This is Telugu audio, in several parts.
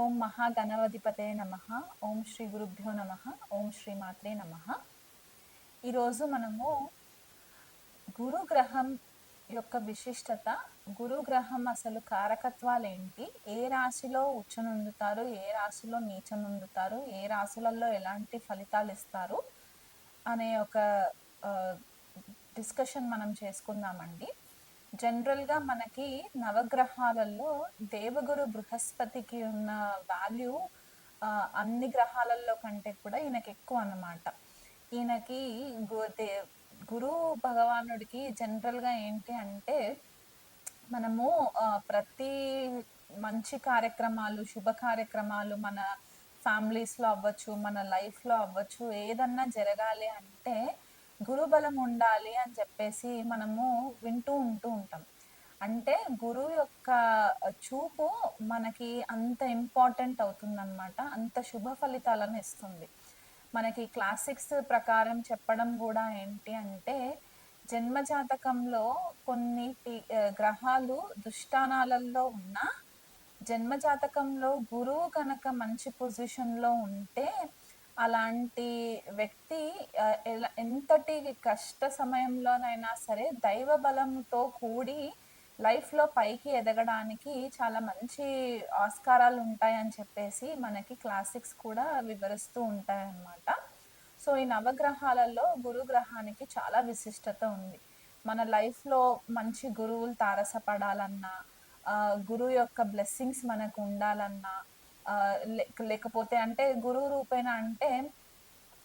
ఓం మహాగణవధిపతే నమ. ఓం శ్రీ గురుభ్యో నమ. ఓం శ్రీ మాత్రే నమ. ఈరోజు మనము గురుగ్రహం యొక్క విశిష్టత గురుగ్రహం అసలు కారకత్వాలు ఏంటి ఏ రాశిలో ఉచ్చనుందుతారు? ఏ రాశిలో నీచనుందుతారు? ఏ రాశులలో ఎలాంటి ఫలితాలు ఇస్తారు? అనే ఒక డిస్కషన్ మనం చేసుకుందామండి. జనరల్గా మనకి నవగ్రహాలలో దేవగురు బృహస్పతికి ఉన్న వాల్యూ అన్ని గ్రహాలలో కంటే కూడా ఈయనకి ఎక్కువ అన్నమాట. ఈయనకి గు- దే గురు భగవానుడికి జనరల్గా ఏంటి అంటే మనము ప్రతి మంచి కార్యక్రమాలు శుభ కార్యక్రమాలు మన ఫ్యామిలీస్లో అవ్వచ్చు మన లైఫ్లో అవ్వచ్చు ఏదన్నా జరగాలి అంటే గురుబలం ఉండాలి అని చెప్పేసి మనము వింటూ ఉంటూ ఉంటాం. అంటే గురువు యొక్క చూపు మనకి అంత ఇంపార్టెంట్ అవుతుందన్నమాట. అంత శుభ ఫలితాలను ఇస్తుంది. మనకి క్లాసిక్స్ ప్రకారం చెప్పడం కూడా ఏంటి అంటే జన్మజాతకంలో కొన్ని గ్రహాలు దుష్టానాలలో ఉన్న జన్మ జాతకంలో గురువు కనుక మంచి పొజిషన్లో ఉంటే అలాంటి వ్యక్తి ఎలా ఎంతటి కష్ట సమయంలోనైనా సరే దైవ బలంతో కూడి లైఫ్లో పైకి ఎదగడానికి చాలా మంచి ఆస్కారాలు ఉంటాయని చెప్పేసి మనకి క్లాసిక్స్ కూడా వివరిస్తూ ఉంటాయన్నమాట. సో ఈ నవగ్రహాలలో గురు గ్రహానికి చాలా విశిష్టత ఉంది. మన లైఫ్లో మంచి గురువులు తారసపడాలన్నా గురువు యొక్క బ్లెస్సింగ్స్ మనకు ఉండాలన్నా లేకపోతే అంటే గురువు రూపేణ అంటే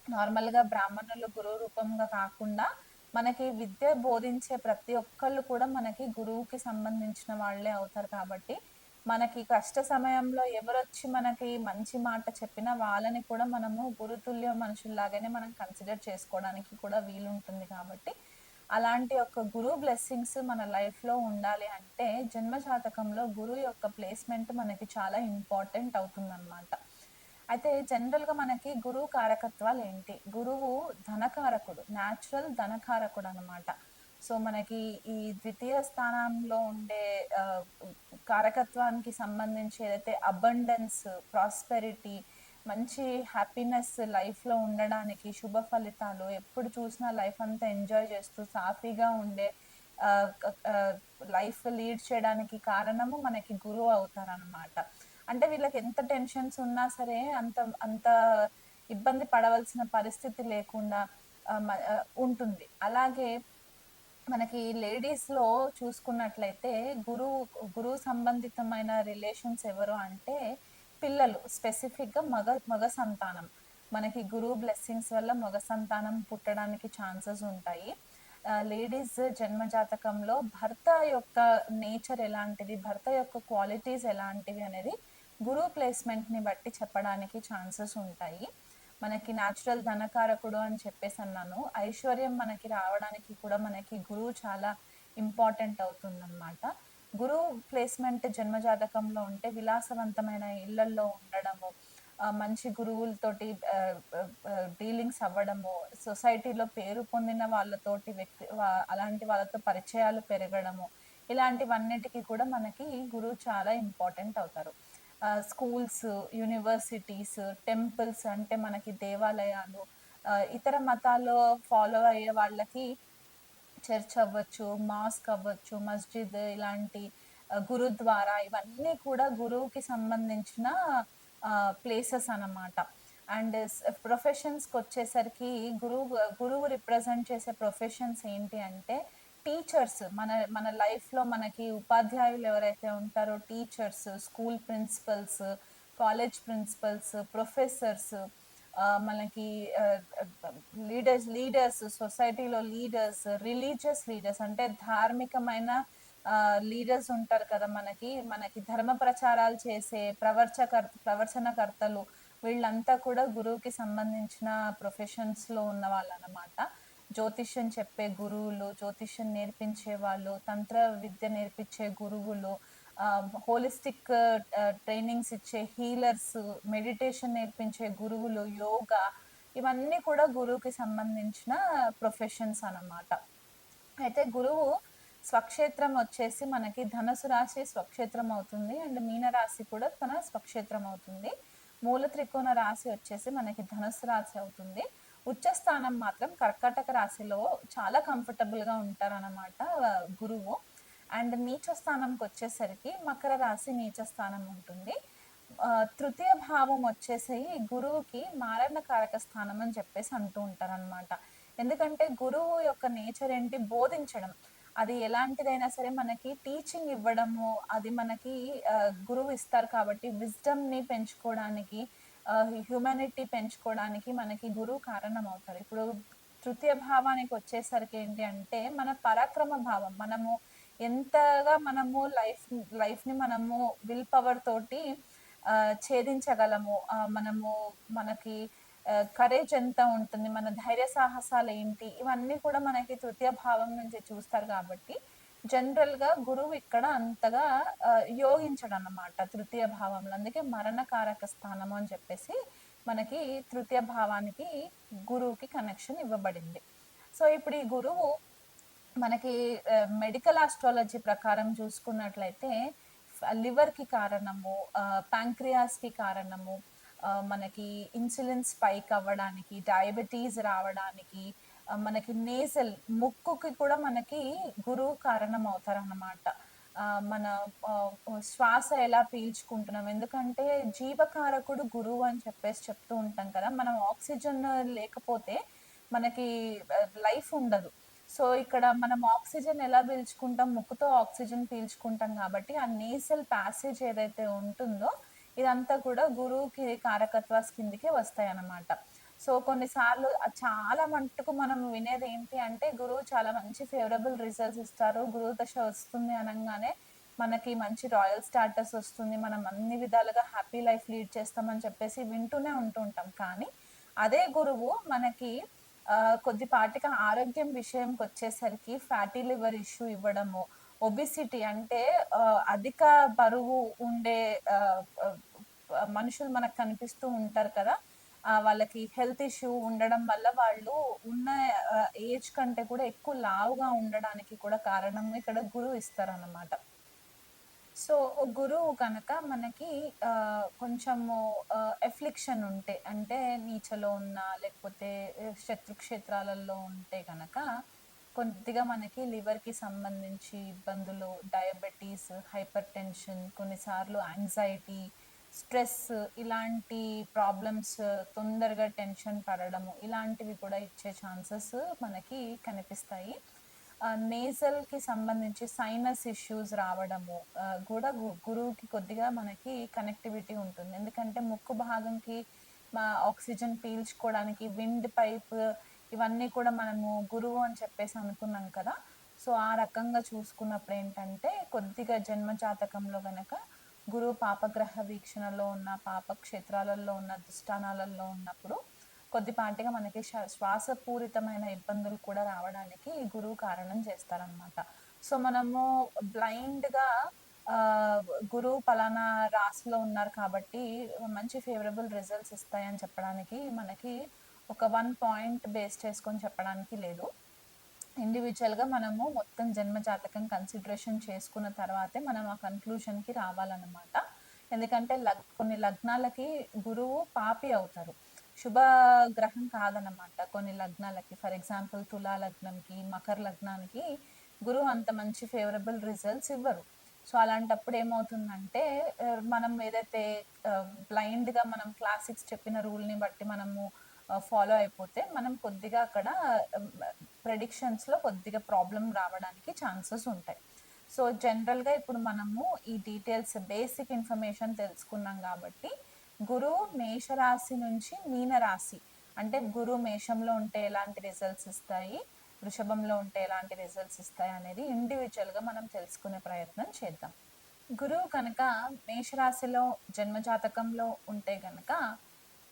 నార్మల్గా బ్రాహ్మణులు గురువు రూపంగా కాకుండా మనకి విద్య బోధించే ప్రతి ఒక్కళ్ళు కూడా మనకి గురువుకి సంబంధించిన వాళ్ళే అవుతారు కాబట్టి మనకి కష్ట సమయంలో ఎవరొచ్చి మనకి మంచి మాట చెప్పినా వాళ్ళని కూడా మనము గురుతుల్య మనుషుల్లాగానే మనం కన్సిడర్ చేసుకోవడానికి కూడా వీలుంటుంది కాబట్టి అలాంటి ఒక గురువు బ్లెస్సింగ్స్ మన లైఫ్లో ఉండాలి అంటే జన్మ జాతకంలో గురువు యొక్క ప్లేస్మెంట్ మనకి చాలా ఇంపార్టెంట్ అవుతుందన్నమాట. అయితే జనరల్గా మనకి గురువు కారకత్వాలు ఏంటి? గురువు ధనకారకుడు న్యాచురల్ ధనకారకుడు అనమాట సో మనకి ఈ ద్వితీయ స్థానంలో ఉండే కారకత్వానికి సంబంధించి ఏదైతే అబండెన్స్ ప్రాస్పెరిటీ మంచి హ్యాపీనెస్ లైఫ్లో ఉండడానికి శుభ ఫలితాలు ఎప్పుడు చూసినా లైఫ్ అంతా ఎంజాయ్ చేస్తూ సాఫీగా ఉండే లైఫ్ లీడ్ చేయడానికి కారణము మనకి గురువు అవుతారనమాట అంటే వీళ్ళకి ఎంత టెన్షన్స్ ఉన్నా సరే అంత అంత ఇబ్బంది పడవలసిన పరిస్థితి లేకుండా ఉంటుంది. అలాగే మనకి లేడీస్లో చూసుకున్నట్లయితే గురువు గురువు సంబంధితమైన రిలేషన్స్ ఎవరు అంటే పిల్లలు స్పెసిఫిక్గా మగ మగ సంతానం. మనకి గురువు బ్లెస్సింగ్స్ వల్ల మగ సంతానం పుట్టడానికి ఛాన్సెస్ ఉంటాయి. లేడీస్ జన్మ జాతకంలో భర్త యొక్క నేచర్ ఎలాంటిది భర్త యొక్క క్వాలిటీస్ ఎలాంటివి అనేది గురువు ప్లేస్మెంట్ని బట్టి చెప్పడానికి ఛాన్సెస్ ఉంటాయి. మనకి న్యాచురల్ ధనకారకుడు అని చెప్పేసి అన్నాను. ఐశ్వర్యం మనకి రావడానికి కూడా మనకి గురువు చాలా ఇంపార్టెంట్ అవుతుందన్నమాట. గురువు ప్లేస్మెంట్ జన్మజాతకంలో ఉంటే విలాసవంతమైన ఇళ్ళల్లో ఉండడము మంచి గురువులతోటి డీలింగ్స్ అవ్వడము సొసైటీలో పేరు పొందిన వాళ్ళతోటి వ్యక్తి అలాంటి వాళ్ళతో పరిచయాలు పెరగడము ఇలాంటివన్నిటికీ కూడా మనకి గురువు చాలా ఇంపార్టెంట్ అవుతారు. స్కూల్స్ యూనివర్సిటీస్ టెంపుల్స్ అంటే మనకి దేవాలయాలు ఇతర మతాల్లో ఫాలో అయ్యే వాళ్ళకి చర్చ్ అవ్వచ్చు మాస్క్ అవ్వచ్చు మస్జిద్ ఇలాంటి గురుద్వారా ఇవన్నీ కూడా గురువుకి సంబంధించిన ప్లేసెస్ అన్నమాట. అండ్ ప్రొఫెషన్స్కి వచ్చేసరికి గురువు గురువు రిప్రజెంట్ చేసే ప్రొఫెషన్స్ ఏంటి అంటే టీచర్స్ మన మన లైఫ్లో మనకి ఉపాధ్యాయులు ఎవరైతే ఉంటారో teachers school principals college principals professors మనకి లీడర్స్ లీడర్స్ సొసైటీలో లీడర్స్ రిలీజియస్ లీడర్స్ అంటే ధార్మికమైన లీడర్స్ ఉంటారు కదా మనకి. మనకి ధర్మ ప్రచారాలు చేసే ప్రవర్చకర్ ప్రవచనకర్తలు వీళ్ళంతా కూడా గురువుకి సంబంధించిన ప్రొఫెషన్స్లో ఉన్న వాళ్ళు అన్నమాట జ్యోతిష్యం చెప్పే గురువులు జ్యోతిష్యం నేర్పించే వాళ్ళు తంత్ర విద్య నేర్పించే గురువులు హోలిస్టిక్ ట్రైనింగ్స్ ఇచ్చే హీలర్స్ మెడిటేషన్ నేర్పించే గురువులు యోగా ఇవన్నీ కూడా గురువుకి సంబంధించిన ప్రొఫెషన్స్ అన్నమాట. అయితే గురువు స్వక్షేత్రం వచ్చేసి మనకి ధనుసు రాశి స్వక్షేత్రం అవుతుంది. అండ్ మీన రాశి కూడా తన స్వక్షేత్రం అవుతుంది. మూల త్రికోణ రాశి వచ్చేసి మనకి ధనుసు రాశి అవుతుంది. ఉచ్చ స్థానం మాత్రం కర్కాటక రాశిలో చాలా కంఫర్టబుల్గా ఉంటారన్నమాట గురువు. అండ్ నీచ స్థానంకి వచ్చేసరికి మకర రాశి నీచ స్థానం ఉంటుంది తృతీయ భావం వచ్చేసి గురువుకి మారణకారక స్థానం అని చెప్పేసి అంటూ ఉంటారు అనమాట ఎందుకంటే గురువు యొక్క నేచర్ ఏంటి? బోధించడం. అది ఎలాంటిదైనా సరే మనకి టీచింగ్ ఇవ్వడము అది మనకి గురువు ఇస్తారు కాబట్టి విజ్డమ్ని పెంచుకోవడానికి హ్యూమానిటీ పెంచుకోవడానికి మనకి గురువు కారణం అవుతారు ఇప్పుడు తృతీయ భావానికి వచ్చేసరికి ఏంటి అంటే మన పరాక్రమ భావం మనము ఎంతగా మనము లైఫ్ లైఫ్ని మనము విల్ పవర్ తోటి ఛేదించగలము మనము మనకి కరేజ్ ఎంత ఉంటుంది మన ధైర్య సాహసాలు ఏంటి ఇవన్నీ కూడా మనకి తృతీయ భావం నుంచి చూస్తారు కాబట్టి జనరల్గా గురువు ఇక్కడ అంతగా యోగించడం అన్నమాట తృతీయ భావంలో. అందుకే మరణకారక స్థానము అని చెప్పేసి మనకి తృతీయ భావానికి గురువుకి కనెక్షన్ ఇవ్వబడింది. సో ఇప్పుడు ఈ గురువు మనకి మెడికల్ ఆస్ట్రాలజీ ప్రకారం చూసుకున్నట్లయితే లివర్కి కారణము ప్యాంక్రియాస్కి కారణము మనకి ఇన్సులిన్ స్పైక్ అవ్వడానికి డయాబెటీస్ రావడానికి మనకి నేజల్ ముక్కుకి కూడా మనకి గురువు కారణం అవుతారన్నమాట మన శ్వాస ఎలా పీల్చుకుంటున్నాం? ఎందుకంటే జీవకారకుడు గురువు అని చెప్పేసి చెప్తూ ఉంటాం కదా మనం ఆక్సిజన్ లేకపోతే మనకి లైఫ్ ఉండదు. సో ఇక్కడ మనం ఆక్సిజన్ ఎలా పీల్చుకుంటాం? ముక్కుతో ఆక్సిజన్ పీల్చుకుంటాం కాబట్టి ఆ నేసల్ ప్యాసేజ్ ఏదైతే ఉంటుందో ఇదంతా కూడా గురువుకి కారకత్వ కిందికి వస్తాయి అనమాట సో కొన్నిసార్లు చాలా మట్టుకు మనం వినేది ఏంటి అంటే గురువు చాలా మంచి ఫేవరబుల్ రిజల్ట్స్ ఇస్తారు. గురువు దశ వస్తుంది అనగానే మనకి మంచి రాయల్ స్టాటస్ వస్తుంది. మనం అన్ని విధాలుగా హ్యాపీ లైఫ్ లీడ్ చేస్తామని చెప్పేసి వింటూనే ఉంటుంటాం కానీ అదే గురువు మనకి కొద్దిపాటిగా ఆరోగ్యం విషయంకి వచ్చేసరికి ఫ్యాటీ లివర్ ఇష్యూ ఇవ్వడము ఒబిసిటీ అంటే అధిక బరువు ఉండే మనుషులు మనకు కనిపిస్తూ ఉంటారు కదా వాళ్ళకి హెల్త్ ఇష్యూ ఉండడం వల్ల వాళ్ళు ఉన్న ఏజ్ కంటే కూడా ఎక్కువ లావుగా ఉండడానికి కూడా కారణం ఇక్కడ గురువు ఇస్తారన్నమాట. సో గురువు కనుక మనకి ఆ, కొంచెము ఎఫ్లిక్షన్ ఉంటే అంటే నీచలో ఉన్న లేకపోతే శత్రు క్షేత్రాలలో ఉంటే కనుక కొద్దిగా మనకి లివర్కి సంబంధించి ఇబ్బందులు డయాబెటీస్ హైపర్ టెన్షన్ కొన్నిసార్లు యాంగ్జైటీ స్ట్రెస్ ఇలాంటి ప్రాబ్లమ్స్ తొందరగా టెన్షన్ పడడము ఇలాంటివి కూడా ఇచ్చే ఛాన్సెస్ మనకి కనిపిస్తాయి. నేజల్కి సంబంధించి సైనస్ ఇష్యూస్ రావడము కూడా గు- గురువుకి కొద్దిగా మనకి కనెక్టివిటీ ఉంటుంది. ఎందుకంటే ముక్కు భాగంకి మా ఆక్సిజన్ పీల్చుకోవడానికి విండ్ పైప్ ఇవన్నీ కూడా మనము గురువు అని చెప్పేసి అనుకున్నాం కదా. సో ఆ రకంగా చూసుకున్నప్పుడు ఏంటంటే కొద్దిగా జన్మ జాతకంలో గనక గురువు పాపగ్రహ వీక్షణలో ఉన్న పాప క్షేత్రాలలో ఉన్న దుష్టానాలలో ఉన్నప్పుడు కొద్దిపాటిగా మనకి శ్వాసపూరితమైన ఇబ్బందులు కూడా రావడానికి ఈ గురువు కారణం చేస్తారనమాట సో మనము బ్లైండ్గా గురువు పలానా రాశిలో ఉన్నారు కాబట్టి మంచి ఫేవరబుల్ రిజల్ట్స్ ఇస్తాయని చెప్పడానికి మనకి ఒక వన్ పాయింట్ బేస్ చేసుకొని చెప్పడానికి లేదు. ఇండివిజువల్గా మనము మొత్తం జన్మ జాతకం కన్సిడరేషన్ చేసుకున్న తర్వాతే మనం ఆ కన్క్లూషన్కి రావాలన్నమాట. ఎందుకంటే లగ్ కొన్ని లగ్నాలకి గురువు పాపి అవుతారు. శుభ గ్రహం కొన్ని లగ్నాలకి ఫర్ ఎగ్జాంపుల్ తులా లగ్నంకి మకర లగ్నానికి గురువు అంత మంచి ఫేవరబుల్ రిజల్ట్స్ ఇవ్వరు. సో అలాంటప్పుడు ఏమవుతుందంటే మనం ఏదైతే బ్లైండ్గా మనం క్లాసిక్స్ చెప్పిన రూల్ని బట్టి మనము ఫాలో అయిపోతే మనం కొద్దిగా అక్కడ ప్రెడిక్షన్స్లో కొద్దిగా ప్రాబ్లం రావడానికి ఛాన్సెస్ ఉంటాయి. సో జనరల్గా ఇప్పుడు మనము ఈ డీటెయిల్స్ బేసిక్ ఇన్ఫర్మేషన్ తెలుసుకున్నాం కాబట్టి గురువు మేషరాశి నుంచి మీనరాశి. అంటే గురువు మేషంలో ఉంటే ఎలాంటి రిజల్ట్స్ ఇస్తాయి? వృషభంలో ఉంటే ఎలాంటి రిజల్ట్స్ ఇస్తాయి అనేది ఇండివిజువల్గా మనం తెలుసుకునే ప్రయత్నం చేద్దాం. గురువు కనుక మేషరాశిలో జన్మజాతకంలో ఉంటే కనుక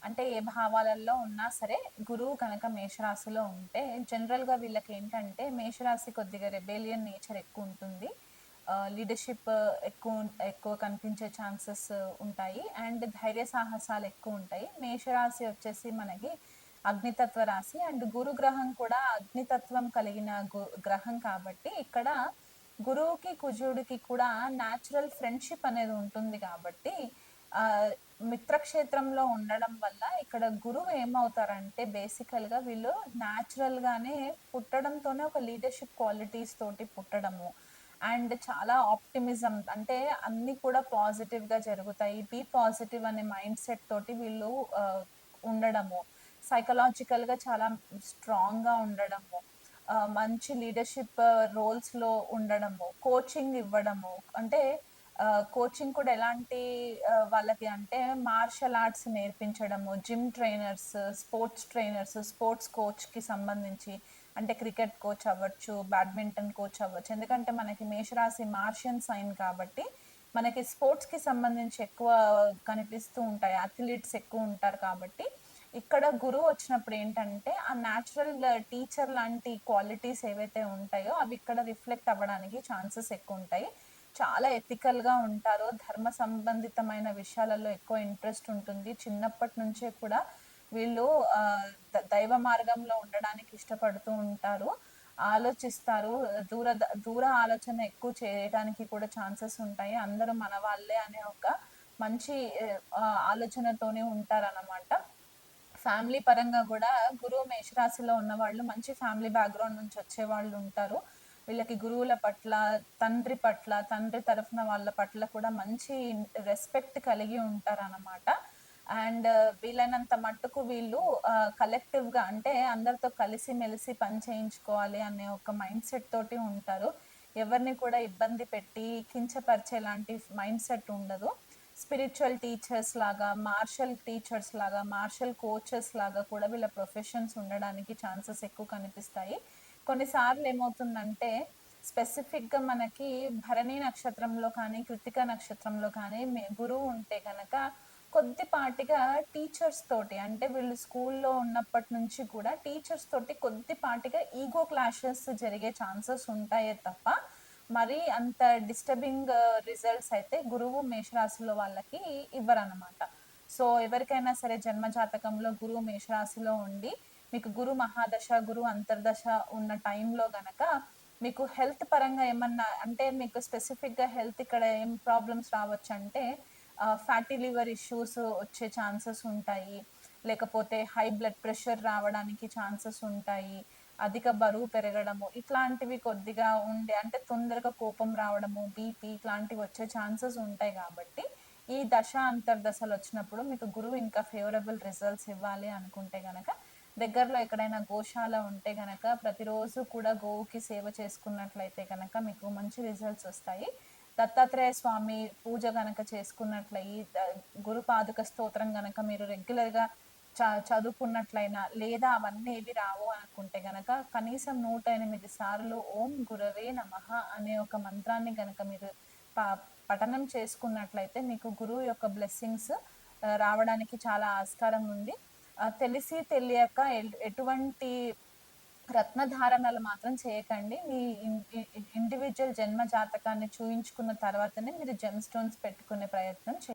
అంటే ఏ భావాలలో ఉన్నా సరే గురువు కనుక మేషరాశిలో ఉంటే జనరల్గా వీళ్ళకి ఏంటంటే మేషరాశి కొద్దిగా రెబేలియన్ నేచర్ ఎక్కువ ఉంటుంది. లీడర్షిప్ ఎక్కువ ఎక్కువ కనిపించే ఛాన్సెస్ ఉంటాయి. అండ్ ధైర్య సాహసాలు ఎక్కువ ఉంటాయి. మేషరాశి వచ్చేసి మనకి అగ్నితత్వ రాశి. అండ్ గురు గ్రహం కూడా అగ్నితత్వం కలిగిన గు గ్రహం కాబట్టి ఇక్కడ గురువుకి కుజుడికి కూడా న్యాచురల్ ఫ్రెండ్షిప్ అనేది ఉంటుంది కాబట్టి మిత్రక్షేత్రంలో ఉండడం వల్ల ఇక్కడ గురువు ఏమవుతారంటే బేసికల్గా వీళ్ళు న్యాచురల్గానే పుట్టడంతోనే ఒక లీడర్షిప్ క్వాలిటీస్ తోటి పుట్టడము. అండ్ చాలా ఆప్టిమిజం. అంటే అన్ని కూడా పాజిటివ్గా జరుగుతాయి. బీ పాజిటివ్ అనే మైండ్ సెట్ తోటి వీళ్ళు ఉండడము. సైకలాజికల్గా చాలా స్ట్రాంగ్గా ఉండడము. మంచి లీడర్షిప్ రోల్స్లో ఉండడము. కోచింగ్ ఇవ్వడము. అంటే కోచింగ్ కూడా ఎలాంటి వాళ్ళకి అంటే martial arts నేర్పించడము. Gym trainers sports trainers sports కోచ్కి సంబంధించి. అంటే క్రికెట్ కోచ్ అవ్వచ్చు బ్యాడ్మింటన్ కోచ్ అవ్వచ్చు. ఎందుకంటే మనకి మేషరాశి మార్షియన్ సైన్ కాబట్టి మనకి స్పోర్ట్స్కి సంబంధించి ఎక్కువ కనిపిస్తూ ఉంటాయి. అథ్లీట్స్ ఎక్కువ ఉంటారు కాబట్టి ఇక్కడ గురువు వచ్చినప్పుడు ఏంటంటే ఆ న్యాచురల్ టీచర్ లాంటి క్వాలిటీస్ ఏవైతే ఉంటాయో అవి ఇక్కడ రిఫ్లెక్ట్ అవ్వడానికి ఛాన్సెస్ ఎక్కువ ఉంటాయి. చాలా ఎథికల్గా ఉంటారు. ధర్మ సంబంధితమైన విషయాలలో ఎక్కువ ఇంట్రెస్ట్ ఉంటుంది. చిన్నప్పటి నుంచే కూడా వీళ్ళు ద- దైవ మార్గంలో ఉండడానికి ఇష్టపడుతూ ఉంటారు. ఆలోచిస్తారు. దూర దూర ఆలోచన ఎక్కువ చేయడానికి కూడా ఛాన్సెస్ ఉంటాయి. అందరూ మన వాళ్ళే అనే ఒక మంచి ఆలోచనతోనే ఉంటారన్నమాట. ఫ్యామిలీ పరంగా కూడా గురువు మేషరాశిలో ఉన్న వాళ్ళు మంచి ఫ్యామిలీ బ్యాక్గ్రౌండ్ నుంచి వచ్చే వాళ్ళు ఉంటారు. వీళ్ళకి గురువుల పట్ల తండ్రి పట్ల తండ్రి తరఫున వాళ్ళ పట్ల కూడా మంచి రెస్పెక్ట్ కలిగి ఉంటారు అనమాట అండ్ వీలైనంత మట్టుకు వీళ్ళు కలెక్టివ్గా అంటే అందరితో కలిసి మెలిసి పని చేయించుకోవాలి అనే ఒక మైండ్ సెట్ తోటి ఉంటారు. ఎవరిని కూడా ఇబ్బంది పెట్టి కించపరిచే లాంటి మైండ్ సెట్ ఉండదు. స్పిరిచువల్ టీచర్స్ లాగా మార్షల్ టీచర్స్ లాగా మార్షల్ కోచెస్ లాగా కూడా వీళ్ళ ప్రొఫెషన్స్ ఉండడానికి ఛాన్సెస్ ఎక్కువ కనిపిస్తాయి. కొన్నిసార్లు ఏమవుతుందంటే స్పెసిఫిక్గా మనకి భరణి నక్షత్రంలో కానీ కృతిక నక్షత్రంలో కానీ మే- గురువు ఉంటే కనుక కొద్దిపాటిగా టీచర్స్ తోటి అంటే వీళ్ళు స్కూల్లో ఉన్నప్పటి నుంచి కూడా టీచర్స్ తోటి కొద్దిపాటిగా ఈగో క్లాషెస్ జరిగే ఛాన్సెస్ ఉంటాయే తప్ప మరి అంత డిస్టర్బింగ్ రిజల్ట్స్ అయితే గురువు మేషరాశిలో వాళ్ళకి ఇవ్వరన్నమాట. సో ఎవరికైనా సరే జన్మ జాతకంలో గురువు మేషరాశిలో ఉండి మీకు గురు మహాదశ గురు అంతర్దశ ఉన్న టైంలో గనక మీకు హెల్త్ పరంగా ఏమన్నా అంటే మీకు స్పెసిఫిక్గా హెల్త్ ఇక్కడ ఏం ప్రాబ్లమ్స్ రావచ్చు అంటే ఫ్యాటీ లివర్ ఇష్యూస్ వచ్చే ఛాన్సెస్ ఉంటాయి. లేకపోతే హై బ్లడ్ ప్రెషర్ రావడానికి ఛాన్సెస్ ఉంటాయి. అధిక బరువు పెరగడము ఇట్లాంటివి కొద్దిగా ఉండే అంటే తొందరగా కోపం రావడము బీపీ ఇట్లాంటివి వచ్చే ఛాన్సెస్ ఉంటాయి కాబట్టి ఈ దశ అంతర్దశలు వచ్చినప్పుడు మీకు గురువు ఇంకా ఫేవరబుల్ రిజల్ట్స్ ఇవ్వాలి అనుకుంటే గనక దగ్గరలో ఎక్కడైనా గోశాల ఉంటే గనక ప్రతిరోజు కూడా గోవుకి సేవ చేసుకున్నట్లయితే గనక మీకు మంచి రిజల్ట్స్ వస్తాయి. దత్తాత్రేయ స్వామి పూజ గనక చేసుకున్నట్లయి గురుపాదుక స్తోత్రం గనక మీరు రెగ్యులర్గా చ చదువుకున్నట్లయినా లేదా అవన్నీ ఏవి రావు అనుకుంటే గనక కనీసం నూట ఎనిమిది సార్లు ఓం గురవే నమః అనే ఒక మంత్రాన్ని గనక మీరు ప- పఠనం చేసుకున్నట్లయితే మీకు గురువు యొక్క బ్లెస్సింగ్స్ రావడానికి చాలా ఆస్కారం ఉంది. తెలిసి తెలియక ఎటువంటి రత్నధారణలు మాత్రం చేయకండి. మీ ఇండివిజువల్ జన్మ జాతకాన్ని చూయించుకున్న తర్వాతనే మీరు జెమ్ స్టోన్స్ పెట్టుకునే ప్రయత్నం చేయండి.